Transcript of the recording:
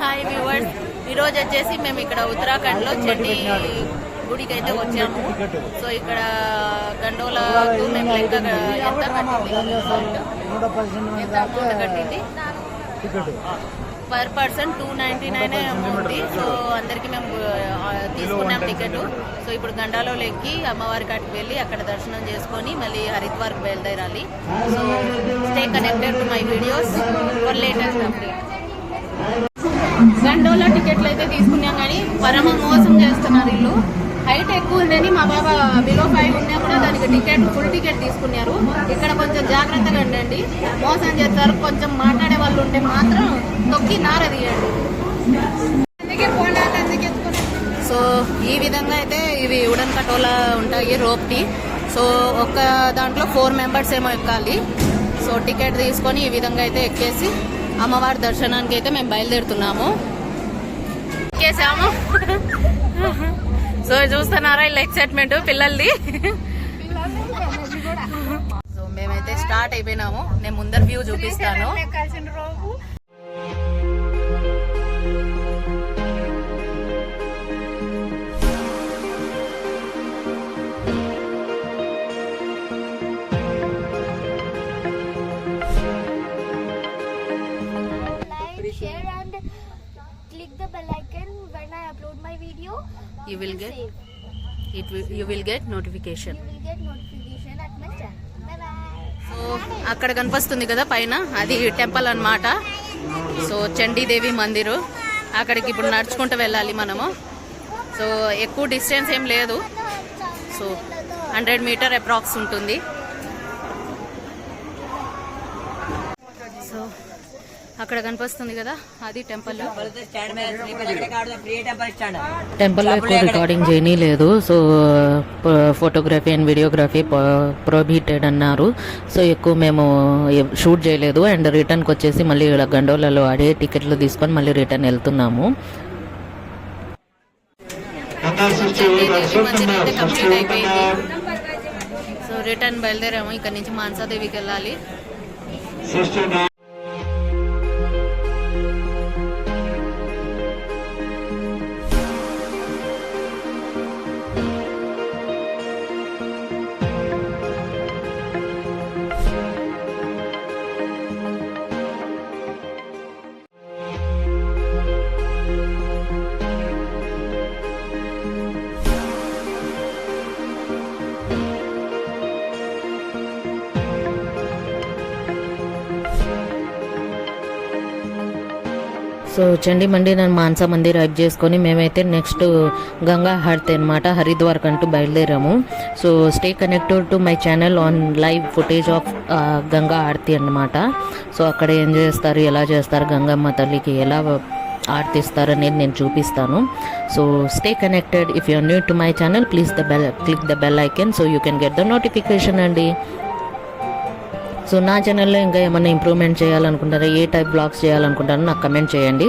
Hi viewers. ఈరోజు వచ్చేసి మేము ఇక్కడ ఉత్తరాఖండ్లో చెడ్డి గుడికి అయితే వచ్చాము. సో ఇక్కడ గండోలకు మేము లెక్క ఎంత కట్టింది? కట్టింది? Per person two ninety nine ఉంది సో అందరికి మేము తీసుకున్నాం టికెట్. సో ఇప్పుడు గండాలో ఎక్కి అమ్మవారి కాటికి వెళ్ళి అక్కడ దర్శనం చేసుకొని మళ్ళీ హరిద్వార్కి బయలుదేరాలి. So stay connected to my videos. For latest update గండోలో టికెట్లు అయితే తీసుకున్నాం కానీ పరమ మోసం చేస్తున్నారు వీళ్ళు. హైట్ ఎక్కువ ఉందని మా బాబా బిలో ఫైవ్ ఉన్నా కూడా దానికి టికెట్ ఫుల్ టికెట్ తీసుకున్నారు. ఇక్కడ కొంచెం జాగ్రత్తగా ఉండండి. మోసం చేస్తారు కొంచెం మాట్లాడే వాళ్ళు ఉంటే మాత్రం తొక్కి నారదీయండి. సో ఈ విధంగా అయితే ఇవి ఉడన్ కటోలా ఉంటాయి రోప్టి సో ఒక దాంట్లో ఫోర్ మెంబర్స్ ఏమో ఎక్కాలి. సో టికెట్ తీసుకొని ఈ విధంగా అయితే ఎక్కేసి అమ్మవారి దర్శనానికి అయితే మేము బయలుదేరుతున్నాము. ఎక్కేసాము సో చూస్తున్నారా ఇలా ఎక్సైట్మెంట్ పిల్లల్ది? సో మేమైతే స్టార్ట్ అయిపోయినాము. నేను ముందర వ్యూ చూపిస్తాను. Click the bell icon when I upload my video. You will get- save. It you will get notification You will get notification at my channel. Bye bye. So అక్కడ కనిపిస్తుంది కదా పైన అది టెంపుల్ అన్నమాట సో చండీదేవి మందిరు అక్కడికి ఇప్పుడు నడుచుకుంటూ వెళ్ళాలి మనము సో ఎక్కువ డిస్టెన్స్ ఏం లేదు సో హండ్రెడ్ మీటర్ అప్రాక్స్ ఉంటుంది సో అక్కడ కనిపిస్తుంది కదా అది టెంపుల్ టెంపుల్లో ఎక్కువ recording చేయనీలేదు so photography and videography prohibited అన్నారు. సో ఎక్కువ మేము షూట్ చేయలేదు. అండ్ రిటర్న్కి వచ్చేసి మళ్ళీ ఇలా గండోలలో అడే టికెట్లు తీసుకొని మళ్ళీ రిటర్న్ వెళ్తున్నాము. సో రిటర్న్ బయలుదేరాము. ఇక్కడ నుంచి మాన్సాదేవికి వెళ్ళాలి. సో చండీ మండి నేను మాన్సా మందిర్ హైక్ చేసుకొని మేమైతే నెక్స్ట్ గంగా హారతి అనమాట హరిద్వార్ కంటూ బయలుదేరాము. So stay connected to my channel on live footage of Ganga Aarti అన్నమాట. సో అక్కడ ఏం చేస్తారు ఎలా చేస్తారు గంగమ్మ తల్లికి ఎలా ఆర్తిస్తారు అనేది నేను చూపిస్తాను. So stay connected if you new to my channel please the bell click the bell icon so you can get the notification అండి. సో నా ఛానల్లో ఇంకా ఏమైనా ఇంప్రూవ్మెంట్ చేయాలనుకుంటారా? ఏ టైప్ బ్లాగ్స్ చేయాలనుకుంటారో నాకు కమెంట్ చేయండి.